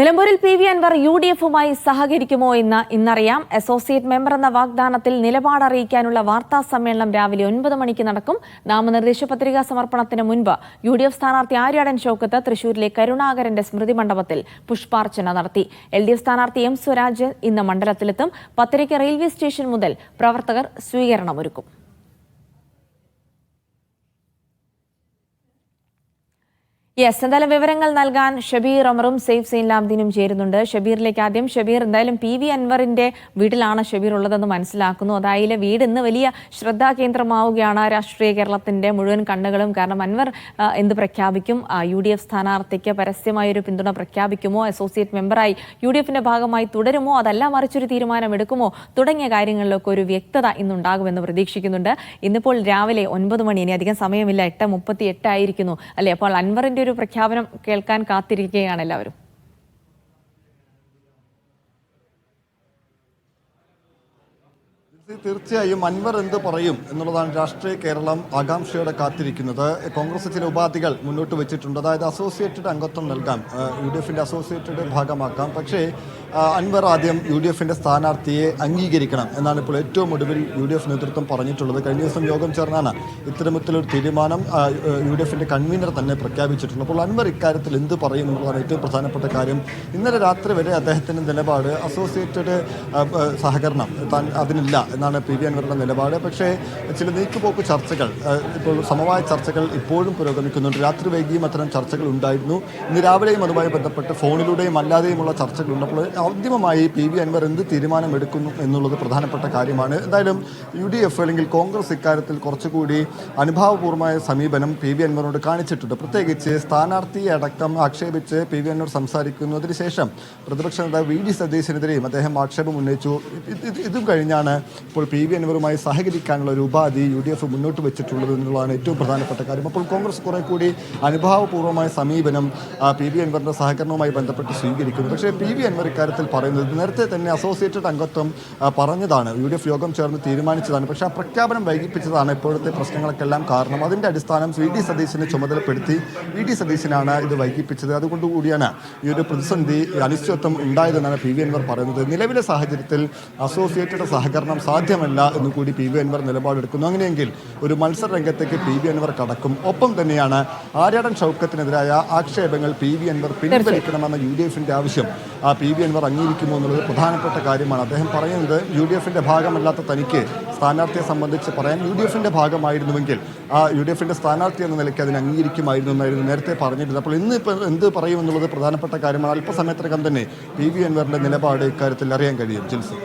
നിലമ്പൂരിൽ P V Anvar U D എഫുമായി സഹകരിക്കുമോ എന്ന് ഇന്നറിയാം. അസോസിയേറ്റ് മെമ്പർ എന്ന വാഗ്ദാനത്തിൽ നിലപാട് അറിയിക്കാനുള്ള വാർത്താ സമ്മേളനം രാവിലെ ഒൻപത് മണിക്ക് നടക്കും. നാമനിർദ്ദേശ പത്രികാ സമർപ്പണത്തിന് മുൻപ് യു ഡി എഫ് സ്ഥാനാർത്ഥി ആര്യാടൻ ഷൗക്കത്ത് തൃശൂരിലെ കരുണാകരന്റെ സ്മൃതി മണ്ഡപത്തിൽ പുഷ്പാർച്ചന നടത്തി. എൽ ഡി എഫ് സ്ഥാനാർത്ഥി എം സ്വരാജ് ഇന്ന് മണ്ഡലത്തിലെത്തും. പത്തരയ്ക്ക് റെയിൽവേ സ്റ്റേഷൻ മുതൽ പ്രവർത്തകർ സ്വീകരണമൊരുക്കും. യെസ് എന്തായാലും വിവരങ്ങൾ നൽകാൻ ഷബീർ അമറും സെയ്ഫ് സെയിൻ ലാബ്ദീനും ചേരുന്നുണ്ട്. ഷബീറിലേക്ക് ആദ്യം ഷബീർ എന്തായാലും പി വി അൻവറിന്റെ വീട്ടിലാണ് ഷബീർ ഉള്ളതെന്ന് മനസ്സിലാക്കുന്നു. അതായത് വീട് ഇന്ന് വലിയ ശ്രദ്ധാകേന്ദ്രമാവുകയാണ് രാഷ്ട്രീയ കേരളത്തിന്റെ മുഴുവൻ കണ്ണുകളും. കാരണം അൻവർ എന്ത് പ്രഖ്യാപിക്കും? യു ഡി എഫ് സ്ഥാനാർത്ഥിക്ക് പരസ്യമായ ഒരു പിന്തുണ പ്രഖ്യാപിക്കുമോ? അസോസിയേറ്റ് മെമ്പറായി യു ഡി എഫിന്റെ ഭാഗമായി തുടരുമോ? അതല്ല മറിച്ചൊരു തീരുമാനം എടുക്കുമോ തുടങ്ങിയ കാര്യങ്ങളിലൊക്കെ ഒരു വ്യക്തത ഇന്നുണ്ടാകുമെന്ന് പ്രതീക്ഷിക്കുന്നുണ്ട്. ഇന്നിപ്പോൾ രാവിലെ ഒൻപത് മണി ഇനി അധികം സമയമില്ല എട്ട് മുപ്പത്തി എട്ടായിരിക്കുന്നു അല്ലേ? അപ്പോൾ അൻവറിന്റെ ഒരു പ്രഖ്യാപനം കേൾക്കാൻ കാത്തിരിക്കുകയാണ് എല്ലാവരും. തീർച്ചയായും അൻവർ എന്ത് പറയും എന്നുള്ളതാണ് രാഷ്ട്രീയ കേരളം ആകാംക്ഷയോടെ കാത്തിരിക്കുന്നത്. കോൺഗ്രസ് ചില ഉപാധികൾ മുന്നോട്ട് വെച്ചിട്ടുണ്ട്. അതായത് അസോസിയേറ്റഡ് അംഗത്വം നൽകാം. യു ഡി എഫിന്റെ അസോസിയേറ്റഡ് ഭാഗമാക്കാം. പക്ഷേ അൻവർ ആദ്യം യു ഡി എഫിന്റെ സ്ഥാനാർത്ഥിയെ അംഗീകരിക്കണം എന്നാണ് ഇപ്പോൾ ഏറ്റവും ഒടുവിൽ യു ഡി എഫ് നേതൃത്വം പറഞ്ഞിട്ടുള്ളത്. കഴിഞ്ഞ ദിവസം യോഗം ചേർന്നാണ് ഇത്തരത്തിലൊരു തീരുമാനം യു ഡി എഫിന്റെ കൺവീനർ തന്നെ പ്രഖ്യാപിച്ചിട്ടുള്ളത്. അപ്പോൾ അൻവർ ഇക്കാര്യത്തിൽ എന്ത് പറയും എന്നുള്ളതാണ് ഏറ്റവും പ്രധാനപ്പെട്ട കാര്യം. ഇന്നലെ രാത്രി വരെ അദ്ദേഹത്തിന്റെ നിലപാട് അസോസിയേറ്റഡ് സഹകരണം താൻ അതിനില്ല എന്നാണ് പി വി അൻവറുടെ നിലപാട്. പക്ഷേ ചില നീക്കുപോക്ക് ചർച്ചകൾ ഇപ്പോൾ സമവായ ചർച്ചകൾ ഇപ്പോഴും പുരോഗമിക്കുന്നുണ്ട്. രാത്രി വൈകിയും അത്തരം ചർച്ചകൾ ഉണ്ടായിരുന്നു. ഇന്ന് രാവിലെയും അതുമായി ബന്ധപ്പെട്ട് ഫോണിലൂടെയും അല്ലാതെയുമുള്ള ചർച്ചകൾ അപ്പോൾ അന്തിമമായി പി വി അൻവർ എന്ത് തീരുമാനമെടുക്കുന്നു എന്നുള്ളത് പ്രധാനപ്പെട്ട കാര്യമാണ്. എന്തായാലും യു ഡി എഫ് അല്ലെങ്കിൽ കോൺഗ്രസ് ഇക്കാര്യത്തിൽ കുറച്ചുകൂടി അനുഭാവപൂർവമായ സമീപനം പി വി അൻവറിനോട് കാണിച്ചിട്ടുണ്ട്. പ്രത്യേകിച്ച് സ്ഥാനാർത്ഥിയെ അടക്കം ആക്ഷേപിച്ച് പി വി അൻവർ സംസാരിക്കുന്നതിന് ശേഷം പ്രതിപക്ഷ നേതാവ് വി ഡി സതീശനെതിരെയും അദ്ദേഹം ആക്ഷേപം ഉന്നയിച്ചു. ഇതും കഴിഞ്ഞാണ് ഇപ്പോൾ പി വി അൻവറുമായി സഹകരിക്കാനുള്ള ഒരു ഉപാധി യു ഡി എഫ് മുന്നോട്ട് വെച്ചിട്ടുള്ളത് എന്നുള്ളതാണ് ഏറ്റവും പ്രധാനപ്പെട്ട കാര്യം. അപ്പോൾ കോൺഗ്രസ് കുറെ കൂടി അനുഭാവപൂർവമായ സമീപനം പി വി അൻവറിന്റെ സഹകരണവുമായി ബന്ധപ്പെട്ട് സ്വീകരിക്കുന്നു. പക്ഷേ പി വി അൻവർ ഇക്കാര്യത്തിൽ പറയുന്നത് നേരത്തെ തന്നെ അസോസിയേറ്റഡ് അംഗത്വം പറഞ്ഞതാണ്. യു ഡി എഫ് യോഗം ചേർന്ന് തീരുമാനിച്ചതാണ്. പക്ഷേ ആ പ്രഖ്യാപനം വൈകിപ്പിച്ചതാണ് ഇപ്പോഴത്തെ പ്രശ്നങ്ങൾക്കെല്ലാം കാരണം. അതിന്റെ അടിസ്ഥാനം വി ഡി സതീശനെ ചുമതലപ്പെടുത്തി വി ഡി സതീശനാണ് ഇത് വൈകിപ്പിച്ചത്. അതുകൊണ്ടുകൂടിയാണ് ഈ ഒരു പ്രതിസന്ധി അനിശ്ചിതത്വം ഉണ്ടായതെന്നാണ് പി വി അൻവർ പറയുന്നത്. നിലവിലെ സാഹചര്യത്തിൽ അസോസിയേറ്റഡ് സഹകരണം സാധ്യമല്ല എന്ന് കൂടി പി വി അൻവർ നിലപാടെടുക്കുന്നു. അങ്ങനെയെങ്കിൽ ഒരു മത്സര രംഗത്തേക്ക് പി വി അൻവർ കടക്കും. ഒപ്പം തന്നെയാണ് ആര്യാടൻ ഷൗക്കത്തിനെതിരായ ആക്ഷേപങ്ങൾ പി വി അൻവർ പിൻവലിക്കണമെന്ന യു ഡി എഫിന്റെ ആവശ്യം ആ പി വി അൻവർ അംഗീകരിക്കുമോ എന്നുള്ളത് പ്രധാനപ്പെട്ട കാര്യമാണ്. അദ്ദേഹം പറയുന്നത് യു ഡി എഫിന്റെ ഭാഗമല്ലാത്ത തനിക്ക് സ്ഥാനാർത്ഥിയെ സംബന്ധിച്ച് പറയാൻ യു ഡി എഫിന്റെ ഭാഗമായിരുന്നുവെങ്കിൽ ആ യു ഡി എഫിന്റെ സ്ഥാനാർത്ഥി എന്ന നിലയ്ക്ക് അതിനെ അംഗീകരിക്കുമായിരുന്നു എന്നായിരുന്നു നേരത്തെ പറഞ്ഞിരുന്നത്. അപ്പോൾ ഇന്ന് ഇപ്പോൾ എന്ത് പറയും എന്നുള്ളത് പ്രധാനപ്പെട്ട കാര്യമാണ്. അല്പസമയത്തിനകം തന്നെ പി വി അൻവറിന്റെ നിലപാട് ഇക്കാര്യത്തിൽ അറിയാൻ കഴിയും. ജിൽസി.